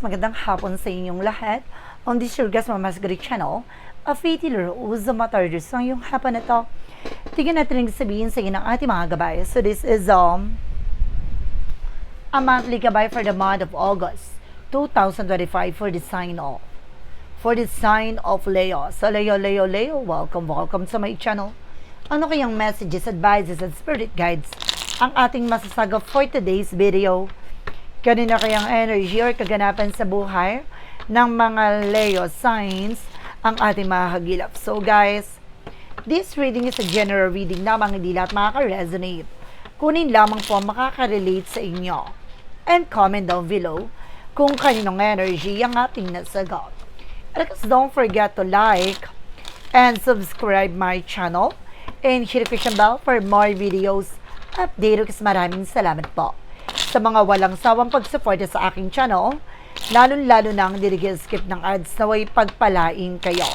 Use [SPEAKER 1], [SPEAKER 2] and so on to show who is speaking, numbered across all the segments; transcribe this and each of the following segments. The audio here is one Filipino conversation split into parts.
[SPEAKER 1] magandang hapon sa inyong lahat. On this your guest, Mama's Greek channel, a faith healer who's the matarders ng yung hapon na to. Tingnan natin ang sabihin sa inyo ng ating mga gabay. So this is um, a monthly gabay for the month of August 2025 for the sign of for the sign of Leo. So Leo, Leo, Leo, welcome, welcome sa my channel. Ano kayang messages, advices, and spirit guides ang ating masasagap for today's video? Kanina kayang energy or kaganapan sa buhay ng mga Leo signs ang ating mga hagilap. So guys, this reading is a general reading lamang hindi lahat makaka-resonate. Kunin lamang po ang makaka-relate sa inyo. And comment down below kung kaninong energy ang ating nasagot. And guys, don't forget to like and subscribe my channel and hit the bell for more videos update kasi maraming salamat po sa mga walang sawang pagsuporta sa aking channel, lalo-lalo na ang skip ng ads na way pagpalaing kayo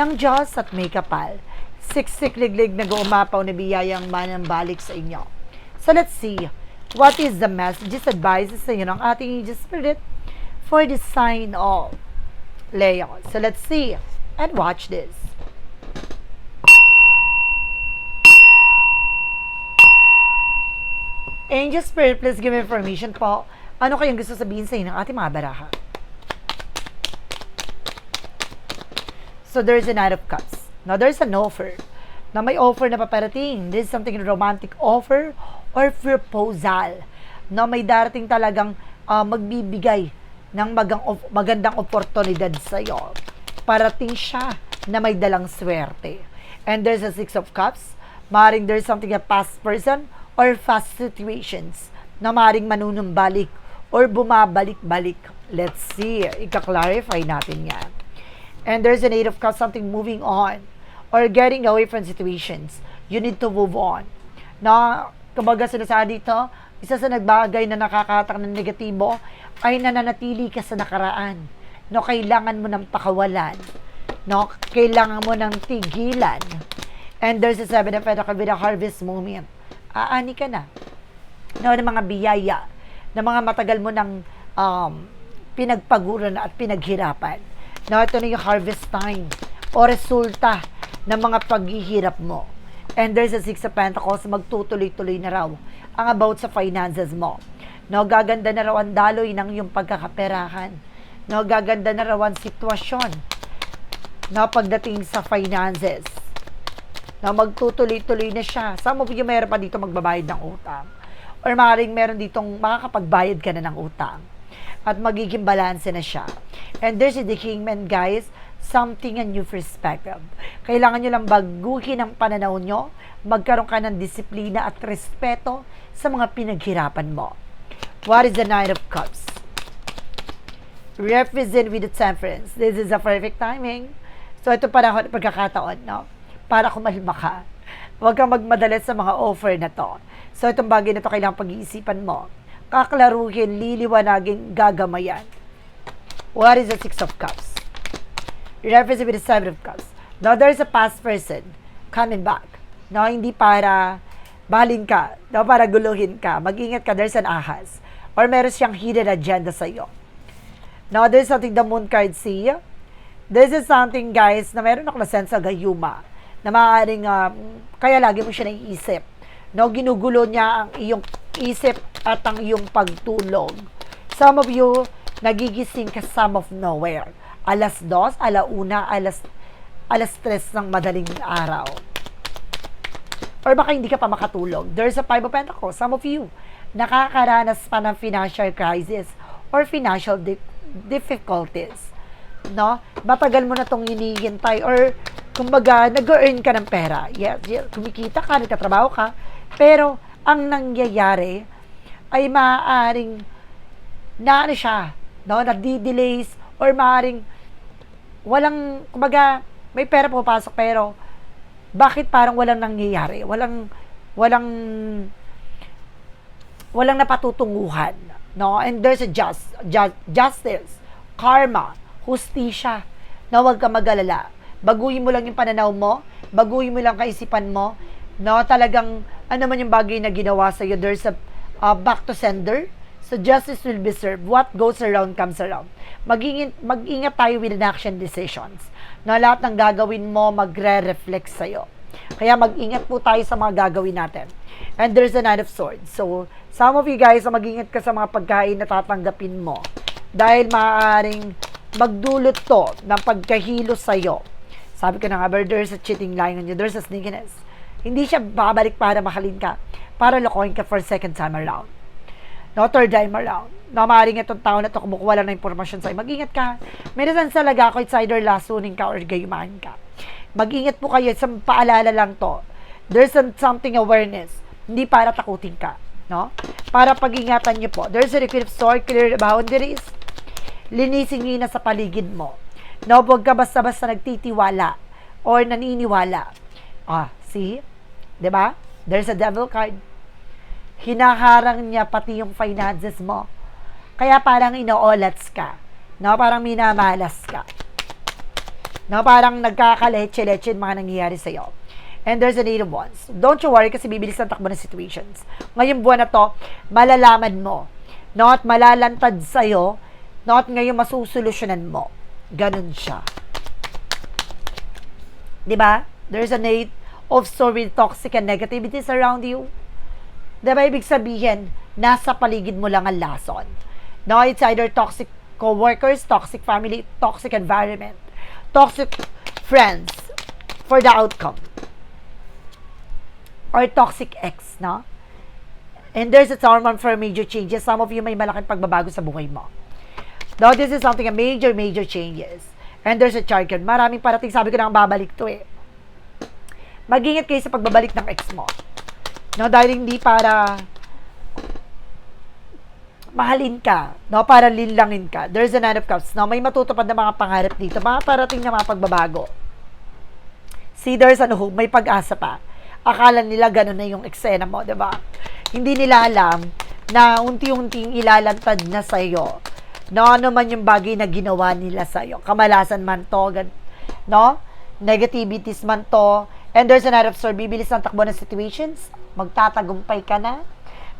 [SPEAKER 1] ng Diyos at may kapal. Siksik-liglig na gumapaw na biyayang manambalik sa inyo. So let's see, what is the messages, advices sa inyo ng ating angel spirit for the sign of Leo. So let's see and watch this. Angel Spirit, please give me information po. Ano kayang gusto sabihin sa inyo ng ating mga baraha? So, there's a Knight of Cups. Now, there's an offer. Na may offer na paparating. This is something romantic offer or proposal. Na may darating talagang uh, magbibigay ng magang, magandang oportunidad sa iyo. Parating siya na may dalang swerte. And there's a Six of Cups. Maring there's something a past person or fast situations na maring manunumbalik or bumabalik-balik. Let's see. Ika-clarify natin yan. And there's an eight of cups, something moving on or getting away from situations. You need to move on. Na, kumbaga sinasabi dito, isa sa nagbagay na nakakatak ng negatibo ay nananatili ka sa nakaraan. No, kailangan mo ng pakawalan. No, kailangan mo ng tigilan. And there's a seven of pentacles with a harvest moment aani ka na. No, ng mga biyaya, ng mga matagal mo ng um, pinagpaguran at pinaghirapan. No, ito na yung harvest time o resulta ng mga paghihirap mo. And there's a Six of Pentacles, magtutuloy-tuloy na raw ang about sa finances mo. No, gaganda na raw ang daloy ng iyong pagkakaperahan. No, gaganda na raw ang sitwasyon no, pagdating sa finances na magtutuloy-tuloy na siya. Some of you meron pa dito magbabayad ng utang. Or maaaring meron ditong makakapagbayad ka na ng utang. At magiging balanse na siya. And there's the kingman, guys, something a new perspective. Kailangan nyo lang baguhin ang pananaw nyo, magkaroon ka ng disiplina at respeto sa mga pinaghirapan mo. What is the Nine of Cups? Represent with the temperance. This is a perfect timing. So, ito para pagkakataon, no? Para kumalma ka. Huwag kang magmadali sa mga offer na to. So, itong bagay na to kailangan pag-iisipan mo. Kaklaruhin, liliwanagin, gagamayan. What is the Six of Cups? Reference with the Seven of Cups. Now, there's a past person coming back. No, hindi para baling ka, no, para guluhin ka. Mag-ingat ka, there's an ahas. Or meron siyang hidden agenda sa iyo. Now, there's something the moon card see. This is something, guys, na meron ako na sense sa gayuma na maaaring uh, kaya lagi mo siya naiisip. No, ginugulo niya ang iyong isip at ang iyong pagtulog. Some of you, nagigising ka some of nowhere. Alas dos, alauna, alas, alas tres ng madaling araw. Or baka hindi ka pa makatulog. There's a five of pentacles. Some of you, nakakaranas pa ng financial crisis or financial di- difficulties. No? Matagal mo na itong hinihintay or kumbaga, nag-earn ka ng pera. Yes, yes, kumikita ka, nagtatrabaho ka, pero ang nangyayari ay maaaring na ano siya, no, nagdi-delays or maaaring walang, kumbaga, may pera pupasok pero bakit parang walang nangyayari? Walang, walang, walang napatutunguhan. No? And there's a just, just, justice, karma, hustisya, na huwag ka magalala baguhin mo lang yung pananaw mo, baguhin mo lang kaisipan mo, no, talagang, ano man yung bagay na ginawa sa iyo, there's a uh, back to sender, so justice will be served. What goes around comes around. maging, mag-ingat tayo with inaction decisions. Na lahat ng gagawin mo magre-reflect sa'yo. Kaya mag-ingat po tayo sa mga gagawin natin. And there's a Knight of Swords. So, some of you guys, mag-ingat ka sa mga pagkain na tatanggapin mo. Dahil maaaring magdulot to ng pagkahilo sa'yo. Sabi ko na nga, there's a cheating line on you. There's a sneakiness. Hindi siya babalik para mahalin ka. Para lokohin ka for second time around. No, third time around. Na maaaring itong tao na to kumukuha lang ng impormasyon sa'yo. Mag-ingat ka. Minsan talaga ako, it's either lasunin ka or gayumahan ka. Mag-ingat po kayo. Sa paalala lang to. There's some, something awareness. Hindi para takutin ka. No? Para pag-ingatan nyo po. There's a liquid of sword, clear boundaries. Linisin nyo na sa paligid mo. No, huwag ka basta-basta nagtitiwala or naniniwala. Ah, see? 'Di ba? There's a devil card hinaharang niya pati yung finances mo. Kaya parang inoolats ka. No, parang minamalas ka. No, parang nagkakaleche-leche mga nangyayari sa'yo. And there's a need of ones. Don't you worry kasi bibilis ang takbo ng situations. Ngayong buwan na to, malalaman mo. No, at malalantad sa'yo. No, at ngayon masusolusyonan mo. Ganun siya. 'Di ba? There's a need of many toxic and negativities around you. Diba ibig sabihin, nasa paligid mo lang ang lason. No, it's either toxic co-workers, toxic family, toxic environment, toxic friends for the outcome. Or toxic ex, no? And there's a time for major changes. Some of you may malaking pagbabago sa buhay mo. No, this is something, a major, major changes. And there's a chart card. Maraming parating, sabi ko na babalik to eh. Mag-ingat kayo sa pagbabalik ng ex mo. No, dahil hindi para mahalin ka, no, para linlangin ka. There's a nine of cups. No, may matutupad na mga pangarap dito. Mga parating na mga pagbabago. See, there's ano, may pag-asa pa. Akala nila ganun na yung eksena mo, di ba? Hindi nila alam na unti-unting ilalantad na sa'yo. No, ano man yung bagay na ginawa nila sa'yo. Kamalasan man to, no? Negativities man to. And there's a night of sword, bibilis ng takbo ng situations. Magtatagumpay ka na.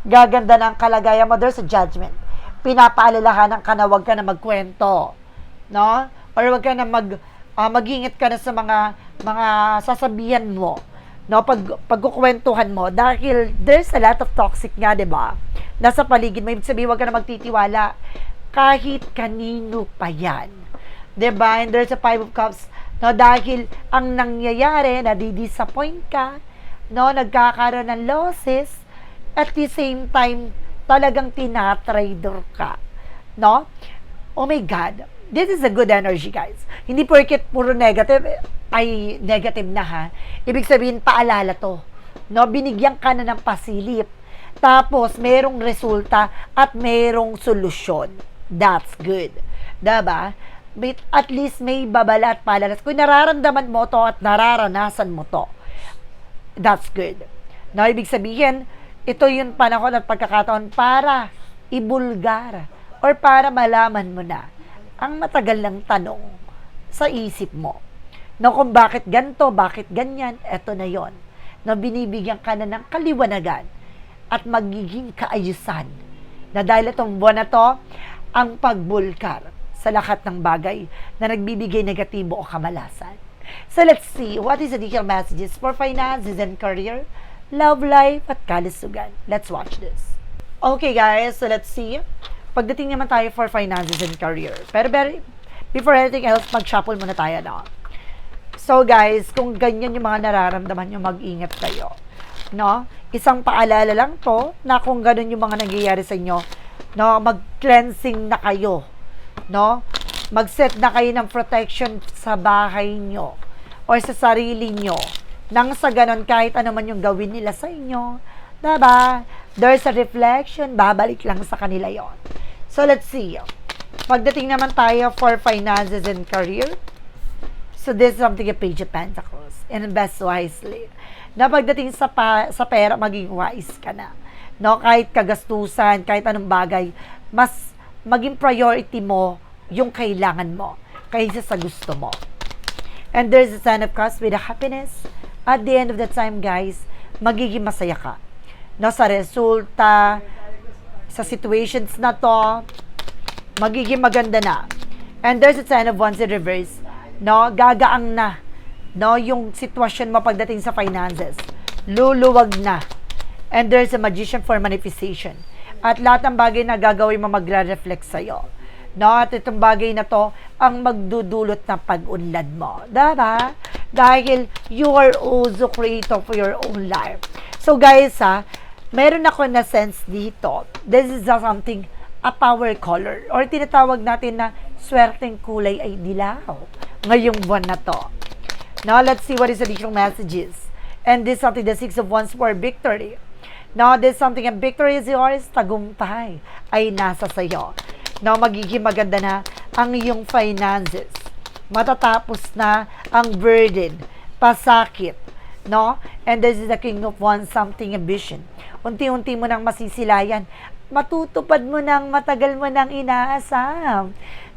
[SPEAKER 1] Gaganda ng kalagayan mo. There's a judgment. Pinapaalalahanan ka na ka na magkwento. No? Or huwag ka na mag, ah, mag-ingat ka na sa mga mga sasabihan mo. No, pag pagkukwentuhan mo dahil there's a lot of toxic nga, 'di ba? Nasa paligid mo, ibig sabihin wag ka na magtitiwala kahit kanino pa 'yan. ba? And there's a five of cups. No dahil ang nangyayari nadi-disappoint ka no nagkakaroon ng losses at the same time talagang tinatrader ka no? Oh my god this is a good energy guys. Hindi porket puro negative ay negative na ha? Ibig sabihin paalala to no? Binigyan ka na ng pasilip tapos merong resulta at merong solusyon that's good diba at least may babala at palalas. Kung nararamdaman mo to at nararanasan mo to, that's good. No, ibig sabihin, ito yung panahon at pagkakataon para ibulgar or para malaman mo na ang matagal ng tanong sa isip mo. No, kung bakit ganto, bakit ganyan, eto na yon. No, binibigyan ka na ng kaliwanagan at magiging kaayusan na dahil itong buwan na to, ang pagbulkar sa lahat ng bagay na nagbibigay negatibo o kamalasan. So let's see, what is the detailed messages for finances and career, love life, at kalusugan? Let's watch this. Okay guys, so let's see. Pagdating naman tayo for finances and career. Pero very, before anything else, mag-shuffle muna tayo na. So guys, kung ganyan yung mga nararamdaman nyo, mag-ingat kayo. No? Isang paalala lang to na kung ganun yung mga nangyayari sa inyo, no, mag-cleansing na kayo no? Mag-set na kayo ng protection sa bahay nyo or sa sarili nyo. Nang sa ganon, kahit ano man yung gawin nila sa inyo, diba? There's a reflection, babalik lang sa kanila yon. So, let's see. Pagdating naman tayo for finances and career, so this is something a page of pentacles. Invest wisely. Na pagdating sa, pa, sa pera, maging wise ka na. No, kahit kagastusan, kahit anong bagay, mas maging priority mo yung kailangan mo kaysa sa gusto mo. And there's a sign of cups with a happiness. At the end of the time, guys, magiging masaya ka. No, sa resulta, sa situations na to, magiging maganda na. And there's a Ten of Wands in reverse. No, gagaang na. No, yung sitwasyon mo pagdating sa finances. Luluwag na. And there's a Magician for manifestation. At lahat ng bagay na gagawin mo magre-reflect sa'yo. No, at itong bagay na to ang magdudulot ng pag-unlad mo. Diba? Dahil you are also creator for your own life. So guys ha, meron ako na sense dito. This is something, a power color. Or tinatawag natin na swerteng kulay ay dilaw. Ngayong buwan na to. Now, let's see what is additional messages. And this is something, the Six of Wands for victory. Now, this is something, and victory is yours, tagumpay ay nasa sayo. Now, magiging maganda na ang iyong finances. Matatapos na ang burden, pasakit, no? And this is the King of Wands, something ambition. Unti-unti mo nang masisilayan. Matutupad mo nang matagal mo nang inaasam.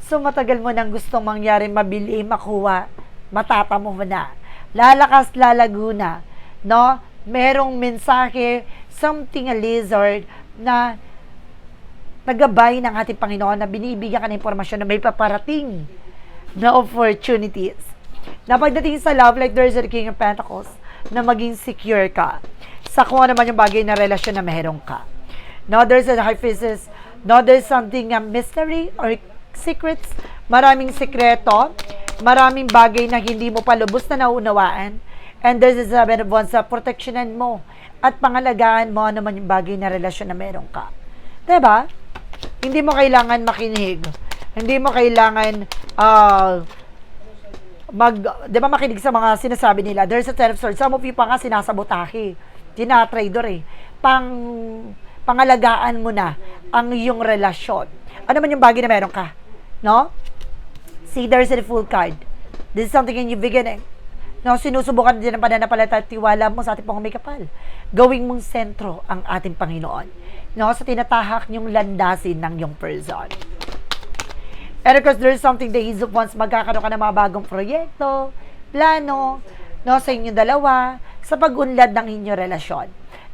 [SPEAKER 1] So, matagal mo nang gustong mangyari, mabili, makuha, matatamo mo na. Lalakas, lalago na. No? Merong mensahe, something a lizard na nagabay ng ating Panginoon na binibigyan ka ng impormasyon na may paparating na opportunities. Na pagdating sa love life, there's a King of Pentacles na maging secure ka sa kung ano man yung bagay na relasyon na meron ka. No, there's a high physis. No, there's something a mystery or secrets. Maraming sikreto. Maraming bagay na hindi mo pa lubos na naunawaan. And there's a seven of wands sa protectionan mo at pangalagaan mo ano man yung bagay na relasyon na meron ka. ba? Hindi mo kailangan makinig. Hindi mo kailangan uh, mag, di ba makinig sa mga sinasabi nila, there's a of swords. Some of you pa nga sinasabotahe. Tinatrader eh. Pang, pangalagaan mo na ang iyong relasyon. Ano man yung bagay na meron ka? No? See, there's a full card. This is something in your beginning. No, sinusubukan din ang pananampalataya at tiwala mo sa ating pong may kapal. Gawing mong sentro ang ating Panginoon. No, sa tinatahak niyong landasin ng yung person. And of course, there's something that is once magkakaroon ka ng mga bagong proyekto, plano, no, sa inyong dalawa, sa pag-unlad ng inyong relasyon,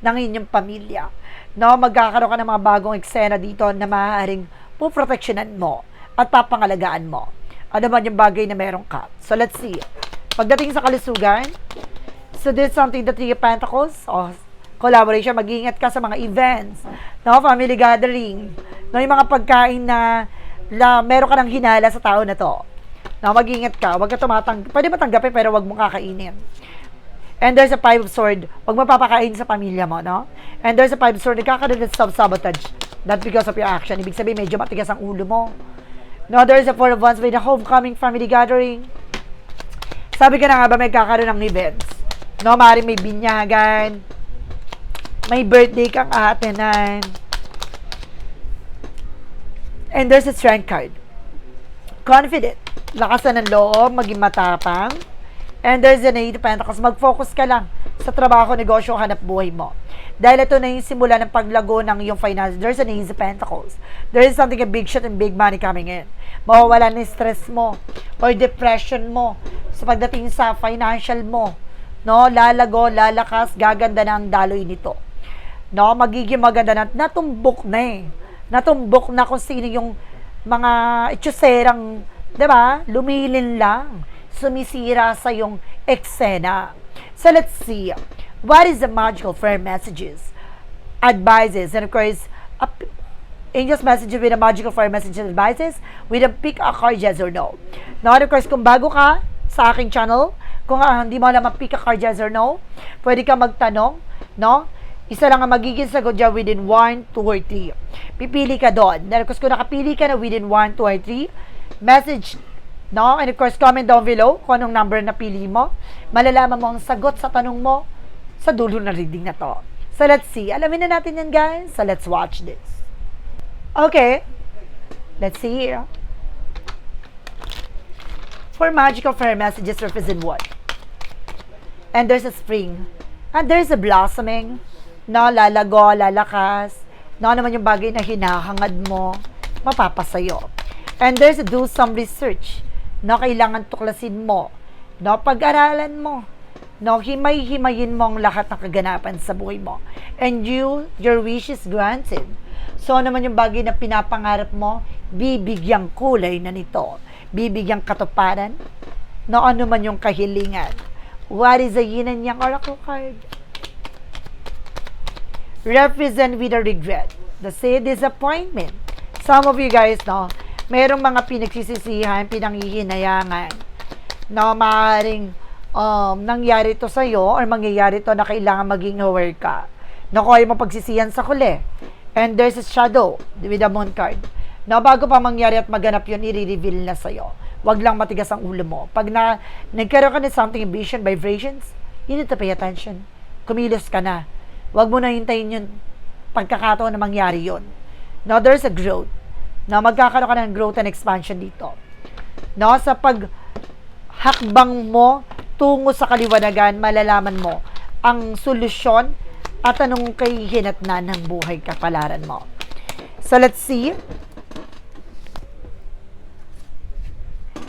[SPEAKER 1] ng inyong pamilya. No, magkakaroon ka ng mga bagong eksena dito na maaaring puproteksyonan mo at papangalagaan mo. Ano man yung bagay na meron ka. So, let's see. Pagdating sa kalusugan, so this is something that of Pentacles, oh, collaboration, mag-iingat ka sa mga events, no, family gathering, no, yung mga pagkain na na meron ka ng hinala sa tao na to. Na mag-ingat ka, wag ka tumatang, pwede matanggapin pero wag mong kakainin. And there's a five of sword, wag mo papakain sa pamilya mo, no? And there's a five of sword, nagkakaroon ng self-sabotage. Not because of your action. Ibig sabihin, medyo matigas ang ulo mo. No, there's a four of wands with a homecoming family gathering. Sabi ka na nga ba, may kakaroon ng events. No, maaaring may binyagan, may birthday kang aatenan, And there's a strength card. Confident. Lakasan ng loob, maging matapang. And there's an eight of pentacles. Mag-focus ka lang sa trabaho, negosyo, hanap buhay mo. Dahil ito na yung simula ng paglago ng iyong finance. There's an of pentacles. There is something, a big shot and big money coming in. Mawawala yung stress mo or depression mo sa pagdating sa financial mo. No, lalago, lalakas, gaganda na ang daloy nito. No, magiging maganda na, natumbok na eh natumbok na kung sino yung mga itsuserang, di ba, lumilin lang, sumisira sa yung eksena. So let's see, what is the magical fair messages, advices, and of course, a, Angel's message with a magical fire messages and advices with a pick a card yes or no. Now, of course, kung bago ka sa aking channel, kung uh, hindi mo alam ang pick a card yes or no, pwede ka magtanong, no? Isa lang ang magiging sagot dyan within 1, 2, or 3. Pipili ka doon. Dahil kung nakapili ka na within 1, 2, or 3, message, no? And of course, comment down below kung anong number na pili mo. Malalaman mo ang sagot sa tanong mo sa dulo ng reading na to. So, let's see. Alamin na natin yan, guys. So, let's watch this. Okay. Let's see here. For magical fair messages represent what? And there's a spring. And there's a blossoming na lalago, lalakas, na naman yung bagay na hinahangad mo, mapapasayo. And there's a do some research na kailangan tuklasin mo, no, pag-aralan mo, no, himay-himayin mo ang lahat ng kaganapan sa buhay mo. And you, your wish is granted. So, ano naman yung bagay na pinapangarap mo, bibigyang kulay na nito. bibigyang katuparan na ano man yung kahilingan. What is the yin and yang oracle card? Represent with a regret. The say disappointment. Some of you guys, no, merong mga pinagsisisihan, pinanghihinayangan, na maaaring um, nangyari to sa'yo or mangyayari to na kailangan maging aware ka. Na kung ayaw mo pagsisihan sa huli. And there's a shadow with the moon card. Na bago pa mangyari at maganap yun, i-reveal na sa'yo. Huwag lang matigas ang ulo mo. Pag na, nagkaroon ka ng something vision, vibrations, you need to pay attention. Kumilos ka na. Huwag mo na hintayin yun pagkakataon na mangyari yun. No, there's a growth. No, magkakaroon ka ng growth and expansion dito. No, sa pag hakbang mo tungo sa kaliwanagan, malalaman mo ang solusyon at anong kahihinatnan ng buhay kapalaran mo. So let's see.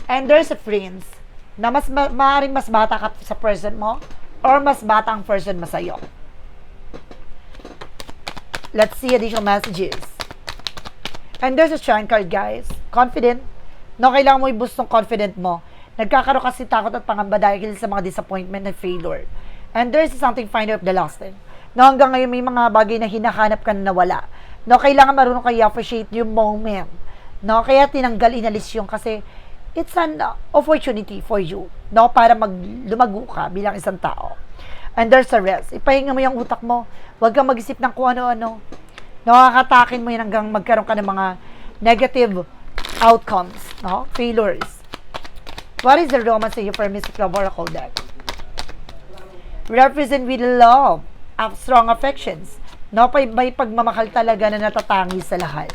[SPEAKER 1] And there's a friends na mas ma- maaaring mas bata ka sa person mo or mas bata ang person mo sa'yo. Let's see additional messages. And there's a shine card, guys. Confident. No, kailangan mo i-boost ng confident mo. Nagkakaroon kasi takot at pangamba dahil sa mga disappointment and failure. And there's something finder of the lost in. No, hanggang ngayon may mga bagay na hinahanap ka na nawala. No, kailangan marunong kayo appreciate yung moment. No, kaya tinanggal inalis yung kasi it's an opportunity for you. No, para mag lumago ka bilang isang tao. And there's a rest. Ipahinga mo yung utak mo. Huwag kang mag-isip ng kung ano-ano. Nakakatakin mo yan hanggang magkaroon ka ng mga negative outcomes, no? Failures. What is the romance to you for Mystic Love Oracle deck? Represent with love, of strong affections. No, may, may pagmamahal talaga na natatangi sa lahat.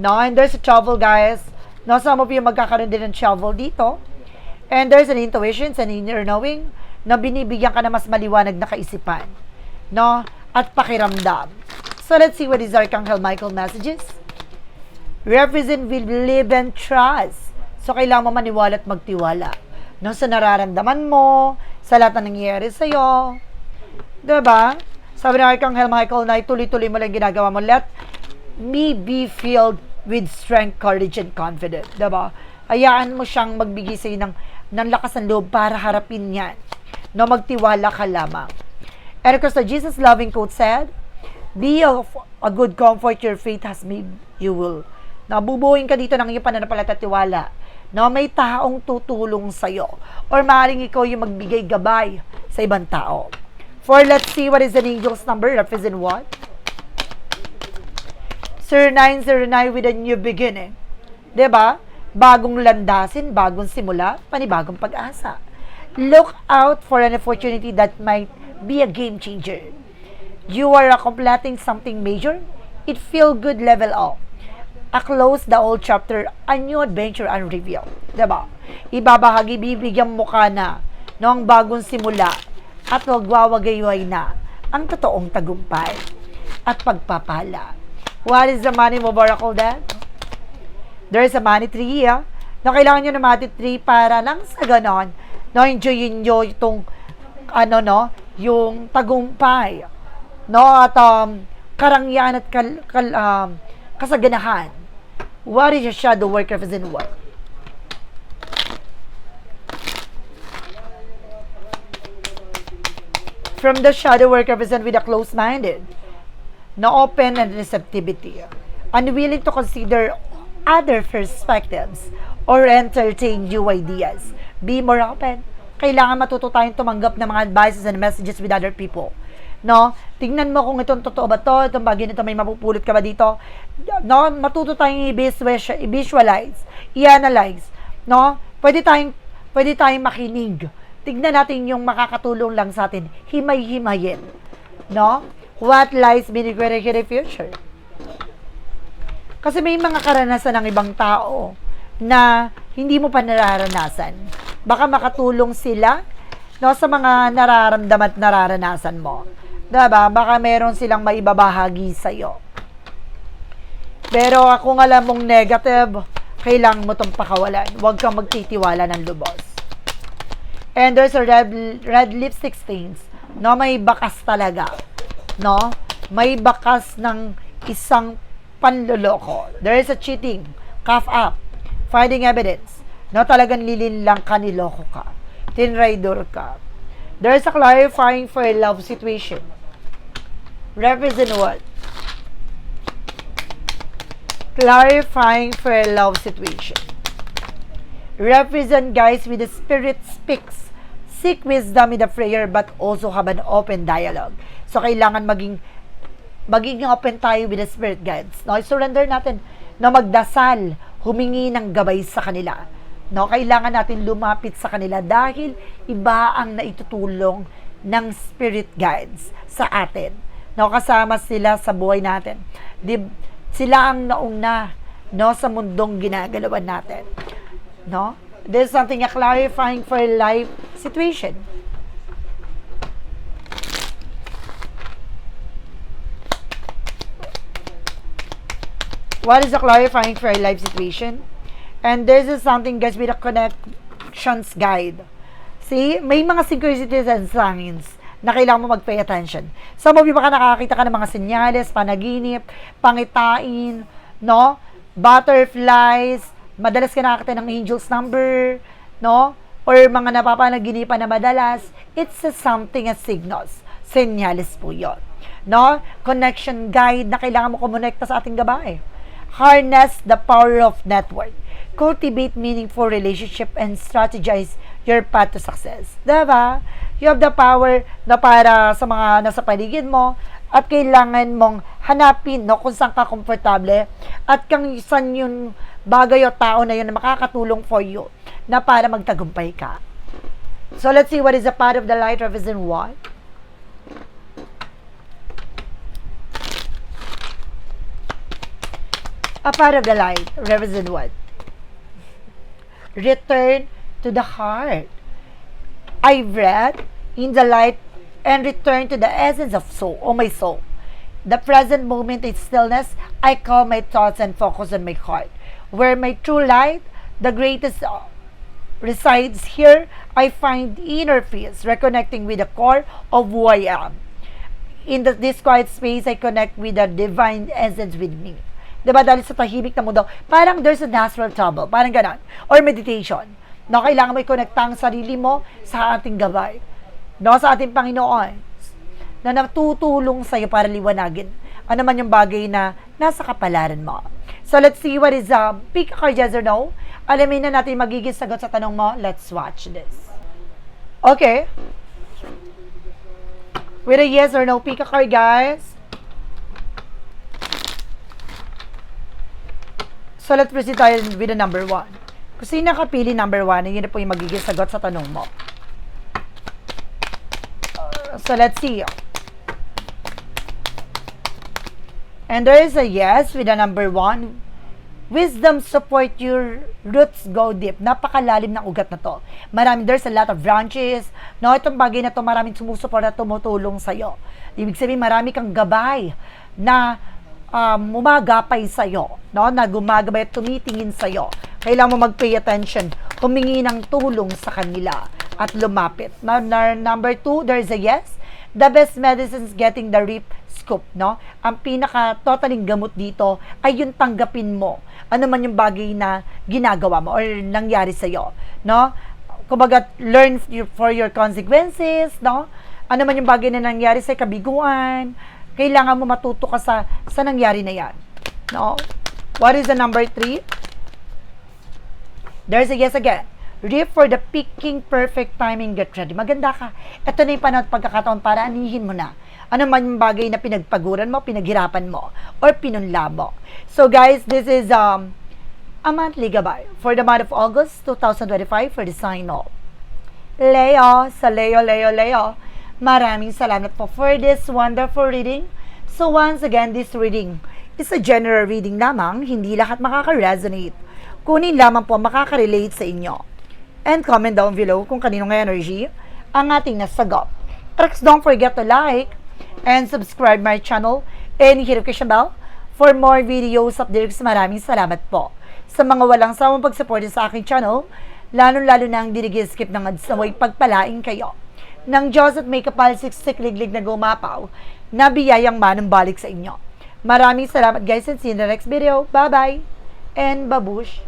[SPEAKER 1] No, and there's a trouble, guys. No, some of you magkakaroon din ng trouble dito. And there's an intuition and inner knowing na binibigyan ka na mas maliwanag na kaisipan. No, at pakiramdam. So let's see what is Archangel Michael messages. Represent live and trust. So, kailangan mo maniwala at magtiwala. No, sa nararamdaman mo, sa lahat na nangyayari sa'yo. Diba? Sabi ng Archangel Michael na tuloy-tuloy mo lang ginagawa mo. Let me be filled with strength, courage, and confidence. Diba? Hayaan mo siyang magbigay sa'yo ng, ng lakas ng loob para harapin yan. No, magtiwala ka lamang. And of course, the Jesus loving quote said, Be of a good comfort your faith has made you will. Nabubuhin ka dito ng iyong pananampalataya at tiwala na may taong tutulong sa'yo or maaaring ikaw yung magbigay gabay sa ibang tao. For let's see what is an angel's number represent what? Sir 909 with a new beginning. ba? Bagong landasin, bagong simula, panibagong pag-asa. Look out for an opportunity that might be a game changer. You are completing something major. It feel good level up. A close the old chapter, a new adventure unrevealed. Diba? Ibabahagi, bibigyan mo ka na ng bagong simula at magwawagayway na ang totoong tagumpay at pagpapala. What is the money mo, Oracle Dad? There is a money tree, ah, na kailangan nyo ng money tree para lang sa ganon, no, enjoyin nyo itong, ano, no, yung tagumpay, no, at um, karangyan at kal, kal, um, kasaganahan. What is your shadow work represent what? From the shadow work represent with a close-minded, na open and receptivity, unwilling to consider other perspectives or entertain new ideas. Be more open. Kailangan matuto tayong tumanggap ng mga advices and messages with other people. No? Tingnan mo kung itong totoo ba to, itong bagay nito may mapupulot ka ba dito. No? Matuto tayong i-visualize, i-analyze. No? Pwede tayong pwede tayong makinig. Tignan natin yung makakatulong lang sa atin. Himay-himayin. No? What lies beneath the future? Kasi may mga karanasan ng ibang tao na hindi mo pa nararanasan. Baka makatulong sila no, sa mga nararamdaman at nararanasan mo. Diba? Baka meron silang maibabahagi sa'yo. Pero kung alam mong negative, kailangan mo itong pakawalan. Huwag kang magtitiwala ng lubos. And there's a red, red lipstick stains. No, may bakas talaga. No? May bakas ng isang panloloko. There is a cheating, cough up, finding evidence, No, talagang lilin lang ka, niloko ka. Tinraidor ka. There's a clarifying for a love situation. Represent what? Clarifying for a love situation. Represent guys with the spirit speaks. Seek wisdom in the prayer but also have an open dialogue. So kailangan maging maging open tayo with the spirit guides. No, surrender natin na magdasal, humingi ng gabay sa kanila. No, kailangan natin lumapit sa kanila dahil iba ang naitutulong ng spirit guides sa atin. No, kasama sila sa buhay natin. Di, sila ang nauna no sa mundong ginagalawan natin. No? There's something a clarifying for a life situation. What is a clarifying for a life situation? And this is something guys with a connections guide. See, may mga synchronicities and signs na kailangan mo mag-pay attention. So, mo baka nakakita ka ng mga senyales, panaginip, pangitain, no? Butterflies, madalas ka nakakita ng angel's number, no? Or mga napapanaginipan na madalas, it's a something as signals. Senyales po yon. No? Connection guide na kailangan mo kumonekta sa ating gabay. Harness the power of network. Cultivate meaningful relationship and strategize your path to success. Diba? You have the power na para sa mga nasa paligid mo at kailangan mong hanapin no, kung saan ka komportable at kung saan yung bagay o tao na yun na makakatulong for you na para magtagumpay ka. So let's see what is a part of the light represent what? A part of the light represent what? Return to the heart. I read in the light and return to the essence of soul, or my soul. The present moment is stillness. I calm my thoughts and focus on my heart. Where my true light, the greatest uh, resides here, I find inner peace, reconnecting with the core of who I am. In the, this quiet space, I connect with the divine essence with me. Diba? Dahil sa tahimik na mundo, parang there's a natural trouble. Parang ganon. Or meditation. No, kailangan mo i-connecta ang sarili mo sa ating gabay. No, sa ating Panginoon. Na natutulong sa iyo para liwanagin ano man yung bagay na nasa kapalaran mo. So, let's see what is, uh, pick a card yes or no. Alamin na natin magiging sagot sa tanong mo. Let's watch this. Okay. With a yes or no, pick a card, guys. So, let's proceed tayo with the number one. Kung sino nakapili number one, yun na po yung magiging sagot sa tanong mo. So, let's see. And there is a yes with the number one. Wisdom support your roots go deep. Napakalalim ng ugat na to. Marami, there's a lot of branches. No, itong bagay na to, maraming sumusuporta, tumutulong sa'yo. Ibig sabihin, marami kang gabay na um, umagapay sa'yo. No, na gumagabay at tumitingin sa'yo. Kailangan mo mag-pay attention. Humingi ng tulong sa kanila at lumapit. Na, number two, there's a yes. The best medicine is getting the rip scoop, no? Ang pinaka totaling gamot dito ay yung tanggapin mo. Ano man yung bagay na ginagawa mo or nangyari sa iyo, no? Kumbaga, learn for your consequences, no? Ano man yung bagay na nangyari sa kabiguan, kailangan mo matuto ka sa, sa nangyari na yan. No? What is the number three? There's a yes again. Reap for the picking perfect timing, get ready. Maganda ka. Ito na yung panahon pagkakataon para anihin mo na. Ano man yung bagay na pinagpaguran mo, pinaghirapan mo, or pinunla mo. So guys, this is um, a monthly gabay for the month of August 2025 for the sign off. Leo, sa Leo, Leo, Leo, maraming salamat po for this wonderful reading. So once again, this reading is a general reading lamang, hindi lahat makaka-resonate. Kunin lamang po makaka-relate sa inyo. And comment down below kung kaninong energy ang ating nasagot. Please don't forget to like and subscribe my channel and hit notification bell for more videos updates. Maraming salamat po sa mga walang sawang pag-support sa aking channel, lalo-lalo na ang dinigil-skip ng ads na pagpalain kayo ng Diyos at may kapal siksik-liglig na gumapaw na biyayang manumbalik sa inyo. Maraming salamat guys and see you in the next video. Bye-bye and babush!